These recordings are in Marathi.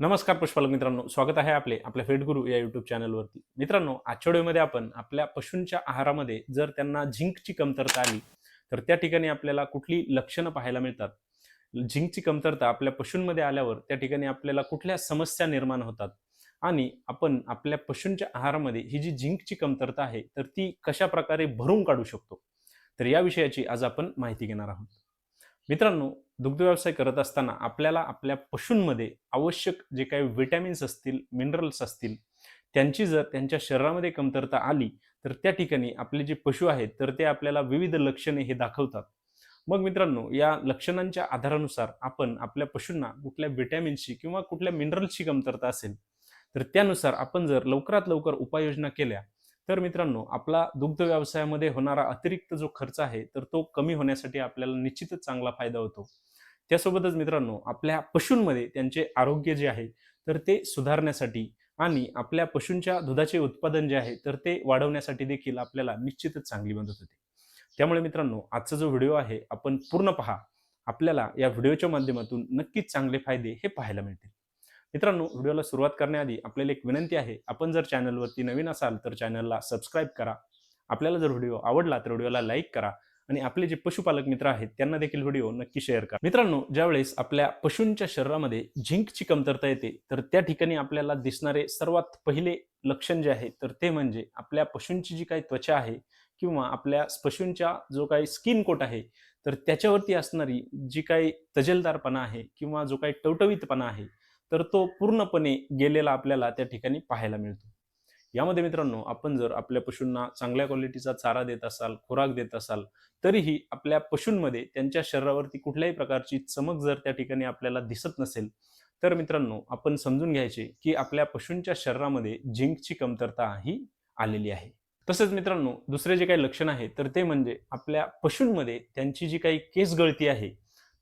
नमस्कार पुष्पालक मित्रांनो स्वागत आहे आपले आपल्या फेटगुरु या युट्यूब चॅनलवरती मित्रांनो आजच्या व्हिडिओमध्ये आपण आपल्या पशूंच्या आहारामध्ये जर त्यांना झिंकची कमतरता आली तर त्या ठिकाणी आपल्याला कुठली लक्षणं पाहायला मिळतात? झिंकची कमतरता आपल्या पशूंमध्ये आल्यावर त्या ठिकाणी आपल्याला कुठल्या समस्या निर्माण होतात? आणि आपण आपल्या पशूंच्या आहारामध्ये ही जी झिंकची कमतरता आहे तर ती कशा प्रकारे भरून काढू शकतो? तर या विषयाची आज आपण माहिती घेणार आहोत. मित्रांनो दुग्ध व्यवसाय करत असताना आपल्याला आपल्या पशूंमध्ये आवश्यक जे काही विटॅमिन्स असतील मिनरल्स असतील त्यांची जर त्यांच्या शरीरामध्ये कमतरता आली तर त्या ठिकाणी आपले जे पशु आहेत तर ते आपल्याला विविध लक्षणे हे दाखवतात. मग मित्रांनो या लक्षणांच्या आधारानुसार आपण आपल्या पशूंना कुठल्या विटॅमिन्सची किंवा कुठल्या मिनरल्सची कमतरता असेल तर त्यानुसार आपण जर लवकरात लवकर उपाययोजना केल्या तर मित्रांनो आपला दुग्ध व्यवसायामध्ये होणारा अतिरिक्त जो खर्च आहे तर तो कमी होण्यासाठी आपल्याला निश्चितच चांगला फायदा होतो. त्यासोबतच मित्रांनो आपल्या पशूंमध्ये त्यांचे आरोग्य जे आहे तर ते सुधारण्यासाठी आणि आपल्या पशूंच्या दुधाचे उत्पादन जे आहे तर ते वाढवण्यासाठी देखील आपल्याला निश्चितच चांगली मदत होते. त्यामुळे मित्रांनो आजचा जो व्हिडिओ आहे आपण पूर्ण पहा. आपल्याला या व्हिडिओच्या माध्यमातून नक्कीच चांगले फायदे हे पाहायला मिळतील. मित्रांनो व्हिडिओला सुरुवात करण्याआधी आपल्याला एक विनंती आहे. आपण जर चॅनलवरती नवीन असाल तर चॅनलला सबस्क्राईब करा. आपल्याला जर व्हिडिओ आवडला तर व्हिडिओला लाईक करा आणि आपले जे पशुपालक मित्र आहेत त्यांना देखील व्हिडिओ नक्की शेअर करा. मित्रांनो ज्यावेळेस आपल्या पशूंच्या शरीरामध्ये झिंकची कमतरता येते तर त्या ठिकाणी आपल्याला दिसणारे सर्वात पहिले लक्षण जे आहे तर ते म्हणजे आपल्या पशूंची जी काही त्वचा आहे किंवा आपल्या पशूंच्या जो काही स्किन कोट आहे तर त्याच्यावरती असणारी जी काही तजेलदारपणा आहे किंवा जो काही टवटवीतपणा आहे तर तो पूर्णपणे गेलेला आपल्याला त्या ठिकाणी पाहायला मिळतो. यामध्ये मित्रांनो आपण जर आपल्या पशूंना चांगल्या क्वालिटीचा चारा देत असाल खुराक देत असाल तरीही आपल्या पशूंमध्ये त्यांच्या शरीरावरती कुठल्याही प्रकारची चमक जर त्या ठिकाणी आपल्याला दिसत नसेल तर मित्रांनो आपण समजून घ्यायचे की आपल्या पशूंच्या शरीरामध्ये झिंकची कमतरता ही आलेली आहे. तसंच मित्रांनो दुसरे जे काही लक्षण आहे तर ते म्हणजे आपल्या पशूंमध्ये त्यांची जी काही केस गळती आहे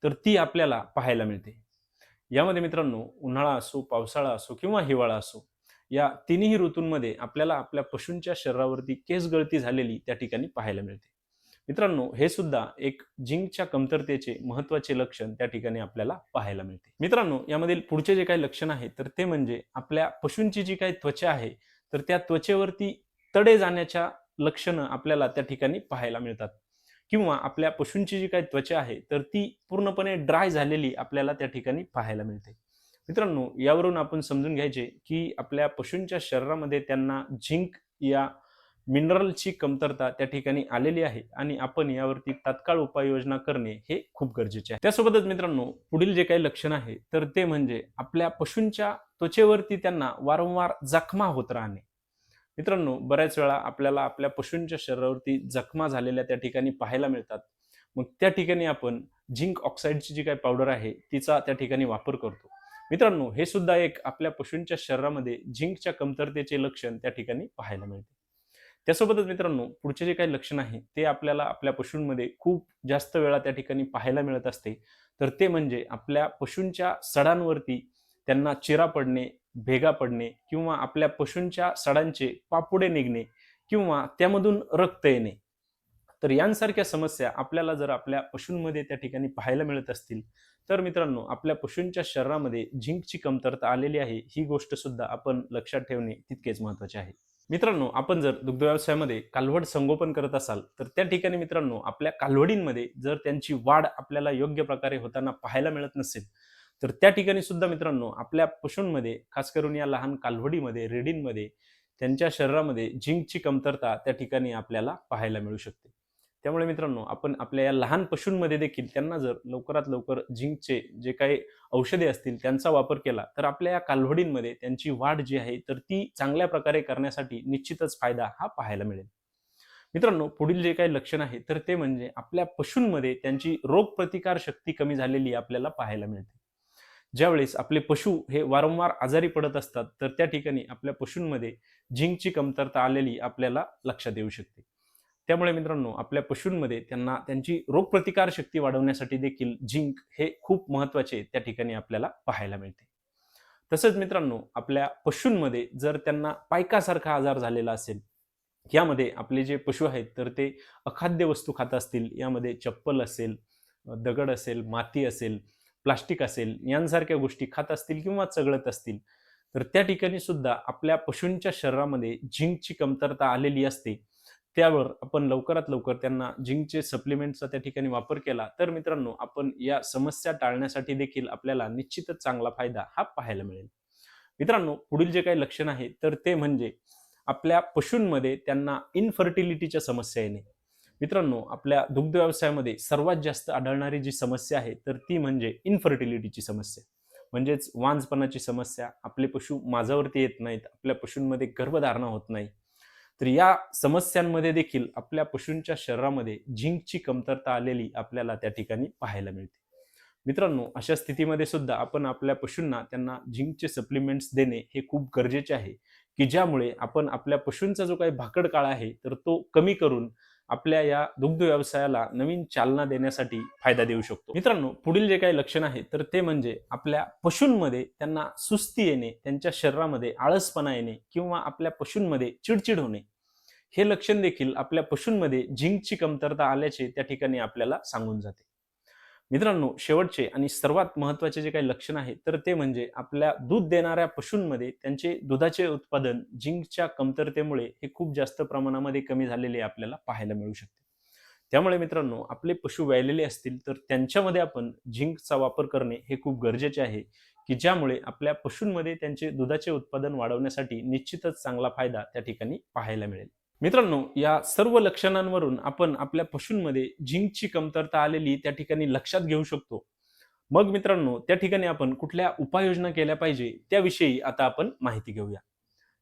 तर ती आपल्याला पाहायला मिळते. यामध्ये मित्रांनो उन्हाळा असो पावसाळा असो किंवा हिवाळा असो या तिन्ही ऋतूंमध्ये आपल्याला आपल्या पशूंच्या शरीरावरती केस गळती झालेली त्या ठिकाणी पाहायला मिळते. मित्रांनो हे सुद्धा एक जिंकच्या कमतरतेचे महत्त्वाचे लक्षण त्या ठिकाणी आपल्याला पाहायला मिळते. मित्रांनो यामधील पुढचे जे काही लक्षण आहे तर ते म्हणजे आपल्या पशूंची जी काही त्वचा आहे तर त्या त्वचेवरती तडे जाण्याच्या लक्षणं आपल्याला त्या ठिकाणी पाहायला मिळतात. किंवा आपल्या पशूंची जी काही त्वचा आहे तर ती पूर्णपणे ड्राय झालेली आपल्याला त्या ठिकाणी पाहायला मिळते. मित्रांनो यावरून आपण समजून घ्यायचे की आपल्या पशूंच्या शरीरामध्ये त्यांना झिंक या मिनरलची कमतरता त्या ठिकाणी आलेली आहे आणि आपण यावरती तात्काळ उपाययोजना करणे हे खूप गरजेचे आहे. त्यासोबतच मित्रांनो पुढील जे काही लक्षण आहे तर ते म्हणजे आपल्या पशूंच्या त्वचेवरती त्यांना वारंवार जखमा होत राहणे. मित्रांनो बऱ्याच वेळा आपल्याला आपल्या पशूंच्या शरीरावरती जखमा झालेल्या त्या ठिकाणी पाहायला मिळतात. मग त्या ठिकाणी आपण झिंक ऑक्साईडची जी काही पावडर आहे तिचा त्या ठिकाणी वापर करतो. मित्रांनो हे सुद्धा एक आपल्या पशूंच्या शरीरामध्ये झिंकच्या कमतरतेचे लक्षण त्या ठिकाणी पाहायला मिळते. त्यासोबतच मित्रांनो पुढचे जे काही लक्षण आहे ते आपल्याला आपल्या पशूंमध्ये खूप जास्त वेळा त्या ठिकाणी पाहायला मिळत असते. तर ते म्हणजे आपल्या पशूंच्या सडांवरती त्यांना चिरा पडणे भेगा पडणे किंवा आपल्या पशूंच्या सडांचे पापुडे निघणे किंवा त्यामधून रक्त येणे. तर यांसारख्या समस्या आपल्याला जर आपल्या पशूंमध्ये त्या ठिकाणी पाहायला मिळत असतील तर मित्रांनो आपल्या पशूंच्या शरीरामध्ये झिंकची कमतरता आलेली आहे ही गोष्ट सुद्धा आपण लक्षात ठेवणे तितकेच महत्त्वाचे आहे. मित्रांनो आपण जर दुग्ध व्यवसायामध्ये कालवड संगोपन करत असाल तर त्या ठिकाणी मित्रांनो आपल्या कालवडींमध्ये जर त्यांची वाढ आपल्याला योग्य प्रकारे होताना पाहायला मिळत नसेल तर त्या ठिकाणी सुद्धा मित्रांनो आपल्या पशूंमध्ये खास करून या लहान कालवडीमध्ये रेडींमध्ये त्यांच्या शरीरामध्ये झिंकची कमतरता त्या ठिकाणी आपल्याला पाहायला मिळू शकते. त्यामुळे मित्रांनो आपण आपल्या या लहान पशूंमध्ये देखील त्यांना जर लवकरात लवकर झिंकचे जे काही औषधे असतील त्यांचा वापर केला तर आपल्या या कालवडींमध्ये त्यांची वाढ जी आहे तर ती चांगल्या प्रकारे करण्यासाठी निश्चितच फायदा हा पाहायला मिळेल. मित्रांनो पुढील जे काही लक्षण आहे तर ते म्हणजे आपल्या पशूंमध्ये त्यांची रोगप्रतिकार शक्ती कमी झालेली आपल्याला पाहायला मिळते. ज्यावेळेस आपले पशु हे वारंवार आजारी पडत असतात तर त्या ठिकाणी आपल्या पशूंमध्ये झिंकची कमतरता आलेली आपल्याला लक्षात येऊ शकते. त्यामुळे मित्रांनो आपल्या पशूंमध्ये त्यांना त्यांची रोगप्रतिकार शक्ती वाढवण्यासाठी देखील झिंक हे खूप महत्त्वाचे त्या ठिकाणी आपल्याला पाहायला मिळते. तसंच मित्रांनो आपल्या पशूंमध्ये जर त्यांना पायकासारखा आजार झालेला असेल यामध्ये आपले जे पशु आहेत तर ते अखाद्य वस्तू खात असतील यामध्ये चप्पल असेल दगड असेल माती असेल प्लास्टिक असेल यांसारख्या गोष्टी खात असतील किंवा चघळत असतील तर त्या ठिकाणी सुद्धा आपल्या पशूंच्या शरीरामध्ये झिंकची कमतरता आलेली असते. त्यावर आपण लवकरात लवकर त्यांना झिंकचे सप्लिमेंटचा त्या ठिकाणी वापर केला तर मित्रांनो आपण या समस्या टाळण्यासाठी देखील आपल्याला निश्चितच चांगला फायदा हा पाहायला मिळेल. मित्रांनो पुढील जे काही लक्षण आहे तर ते म्हणजे आपल्या पशूंमध्ये त्यांना इनफर्टिलिटीच्या समस्या येणे. मित्रांनो आपल्या दुग्ध व्यवसायामध्ये सर्वात जास्त आढळणारी जी समस्या आहे तर ती म्हणजे इनफर्टिलिटीची समस्या. म्हणजेच वांजपणाची समस्या आपले पशु माझावरती येत नाहीत आपल्या पशूंमध्ये गर्भधारणा होत नाही. तर या समस्यांमध्ये देखील आपल्या पशूंच्या शरीरामध्ये झिंकची कमतरता आलेली आपल्याला त्या ठिकाणी पाहायला मिळते. मित्रांनो अशा स्थितीमध्ये सुद्धा आपण आपल्या पशूंना त्यांना झिंकचे सप्लिमेंट्स देणे हे खूप गरजेचे आहे की ज्यामुळे आपण आपल्या पशूंचा जो काही भाकड काळ आहे तर तो कमी करून आपल्या या दुग्ध व्यवसायाला नवीन चालना देण्यासाठी फायदा देऊ शकतो. मित्रांनो पुढील जे काही लक्षण आहे तर ते म्हणजे आपल्या पशूंमध्ये त्यांना सुस्ती येणे त्यांच्या शरीरामध्ये आळसपणा येणे किंवा आपल्या पशूंमध्ये चिडचिड होणे. हे लक्षण देखील आपल्या पशूंमध्ये झिंकची कमतरता आल्याचे त्या ठिकाणी आपल्याला सांगून जाते. मित्रांनो शेवटचे आणि सर्वात महत्त्वाचे जे काही लक्षण आहे तर ते म्हणजे आपल्या दूध देणाऱ्या पशूंमध्ये त्यांचे दुधाचे उत्पादन झिंकच्या कमतरतेमुळे हे खूप जास्त प्रमाणामध्ये कमी झालेले आपल्याला पाहायला मिळू शकते. त्यामुळे मित्रांनो आपले पशु व्यायलेले असतील तर त्यांच्यामध्ये आपण झिंकचा वापर करणे हे खूप गरजेचे आहे की ज्यामुळे आपल्या पशूंमध्ये त्यांचे दुधाचे उत्पादन वाढवण्यासाठी निश्चितच चांगला फायदा त्या ठिकाणी पाहायला मिळेल. मित्रांनो या सर्व लक्षणांवरून आपण आपल्या पशूंमध्ये झिंकची कमतरता आलेली त्या ठिकाणी लक्षात घेऊ शकतो. मग मित्रांनो त्या ठिकाणी आपण कुठल्या उपाययोजना केल्या पाहिजे त्याविषयी आता आपण माहिती घेऊया.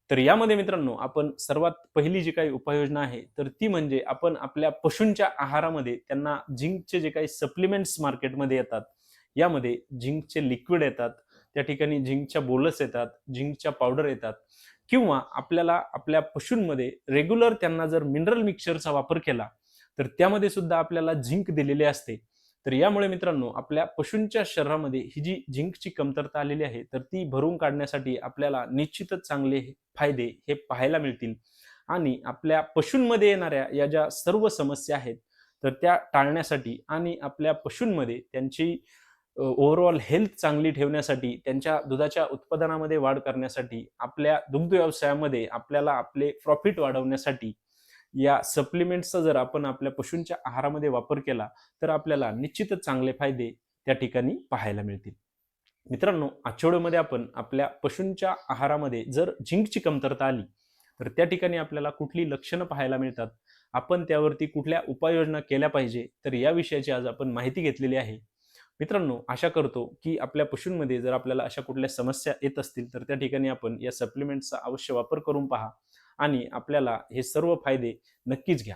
तर यामध्ये मित्रांनो आपण सर्वात पहिली जी काही उपाययोजना आहे तर ती म्हणजे आपण आपल्या पशूंच्या आहारामध्ये त्यांना झिंकचे जे काही सप्लिमेंट्स मार्केटमध्ये येतात यामध्ये झिंकचे लिक्विड येतात त्या ठिकाणी झिंकच्या बोलस येतात झिंकच्या पावडर येतात. किंवा आपल्याला आपल्या पशूंमध्ये रेग्युलर त्यांना जर मिनरल मिक्सरचा वापर केला तर त्यामध्ये सुद्धा आपल्याला झिंक दिलेले असते. तर यामुळे मित्रांनो आपल्या पशूंच्या शरीरामध्ये ही जी झिंकची कमतरता आलेली आहे तर ती भरून काढण्यासाठी आपल्याला निश्चितच चांगले फायदे हे पाहायला मिळतील. आणि आपल्या पशूंमध्ये येणाऱ्या या ज्या सर्व समस्या आहेत तर त्या टाळण्यासाठी आणि आपल्या पशूंमध्ये त्यांची ओव्हरऑल हेल्थ चांगली ठेवण्यासाठी त्यांच्या दुधाच्या उत्पादनामध्ये वाढ करण्यासाठी आपल्या दुग्ध व्यवसायामध्ये आपल्याला आपले प्रॉफिट वाढवण्यासाठी या सप्लिमेंट्सचा जर आपण आपल्या पशूंच्या आहारामध्ये वापर केला तर आपल्याला निश्चितच चांगले फायदे त्या ठिकाणी पाहायला मिळतील. मित्रांनो आठवड्यामध्ये आपण आपल्या पशूंच्या आहारामध्ये जर झिंकची कमतरता आली तर त्या ठिकाणी आपल्याला कुठली लक्षणं पाहायला मिळतात? आपण त्यावरती कुठल्या उपाययोजना केल्या पाहिजे? तर या विषयाची आज आपण माहिती घेतलेली आहे. मित्रांनो आशा करतो की आपल्या पशूंमध्ये जर आपल्याला अशा कुठल्या समस्या येत असतील तर त्या ठिकाणी आपण या सप्लिमेंटचा अवश्य वापर करून पहा आणि आपल्याला हे सर्व फायदे नक्कीच घ्या.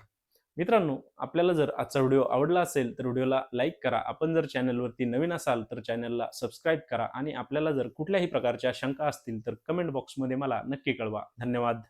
मित्रांनो आपल्याला जर आजचा व्हिडिओ आवडला असेल तर व्हिडिओला लाईक करा. आपण जर चॅनलवरती नवीन असाल तर चॅनलला सबस्क्राईब करा आणि आपल्याला जर कुठल्याही प्रकारच्या शंका असतील तर कमेंट बॉक्समध्ये मला नक्की कळवा. धन्यवाद.